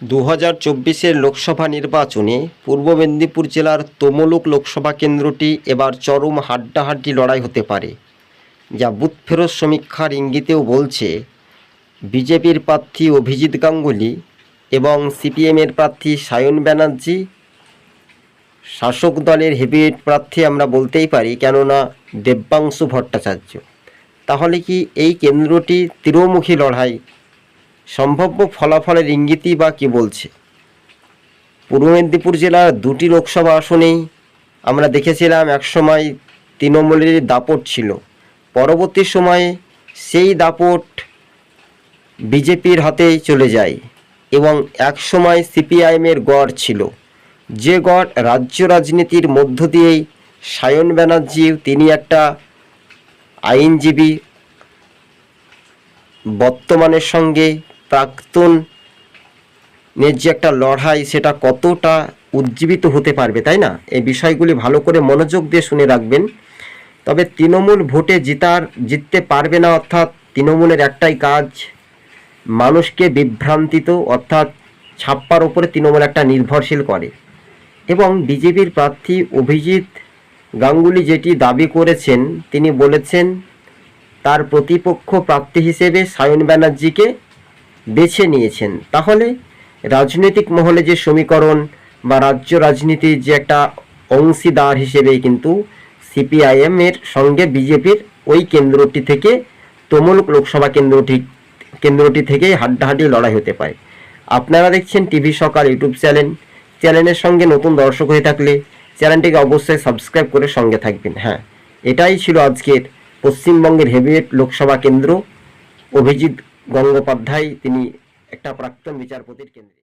দু হাজার চব্বিশের লোকসভা নির্বাচনে পূর্ব মেদিনীপুর জেলার তমলুক লোকসভা কেন্দ্রটি এবার চরম হাড্ডাহাড্ডি লড়াই হতে পারে, যা বুথ ফেরত সমীক্ষার ইঙ্গিতেও বলছে, বিজেপির প্রার্থী অভিজিৎ গাঙ্গুলি এবং সিপিএমের প্রার্থী সায়ন ব্যানার্জি। শাসক দলের হেভিওয়েট প্রার্থী আমরা বলতেই পারি, কেননা দেব্যাংশু ভট্টাচার্য। তাহলে কি এই কেন্দ্রটি তীরমুখী লড়াই সম্ভাব্য ফলাফলের ইঙ্গিতই বা কী বলছে? পূর্ব মেদিনীপুর জেলার দুটি লোকসভা আসনেই আমরা দেখেছিলাম একসময় তৃণমূলের দাপট ছিল। পরবর্তী সময়ে সেই দাপট বিজেপির হাতেই চলে যায় এবং একসময় সিপিআইএমের গড় ছিল। যে গড় রাজ্য রাজনীতির মধ্য দিয়েই সায়ন ব্যানার্জি তিনি একটা আইনজীবী বর্তমানের সঙ্গে প্রাক্তন এর যে একটা লড়াই, সেটা কতটা উজ্জীবিত হতে পারবে, তাই না? এই বিষয়গুলি ভালো করে মনোযোগ দিয়ে শুনে রাখবেন। তবে তৃণমূল ভোটে জিতার, জিততে পারবে না, অর্থাৎ তৃণমূলের একটাই কাজ মানুষকে বিভ্রান্তিত, অর্থাৎ ছাপ্পার ওপরে তৃণমূল একটা নির্ভরশীল করে। এবং বিজেপির প্রার্থী অভিজিৎ গাঙ্গুলি যেটি দাবি করেছেন, তিনি বলেছেন, তার প্রতিপক্ষ প্রার্থী হিসেবে সায়ন ব্যানার্জিকে বেছে নিয়েছেন। তাহলে রাজনৈতিক মহলে যে সমীকরণ বা রাজ্য রাজনীতির যে একটা অংশীদার হিসেবে কিন্তু সিপিআইএম এর সঙ্গে বিজেপির ওই কেন্দ্রটি থেকে তমলুক লোকসভা কেন্দ্রটি কেন্দ্রটি থেকেই হাড্ডাহাড্ডি লড়াই হতে পারে আপনারা দেখছেন টিভি সকাল ইউটিউব চ্যানেল। চ্যানেলের সঙ্গে নতুন দর্শক হয়ে থাকলে চ্যানেলটিকে অবশ্যই সাবস্ক্রাইব করে সঙ্গে থাকবেন। হ্যাঁ এটাই ছিল আজকের পশ্চিমবঙ্গের হেভিওয়েট লোকসভা কেন্দ্র অভিজিৎ গঙ্গোপাধ্যায় তিনি একটা প্রাক্তন বিচারপতির কেন্দ্রে।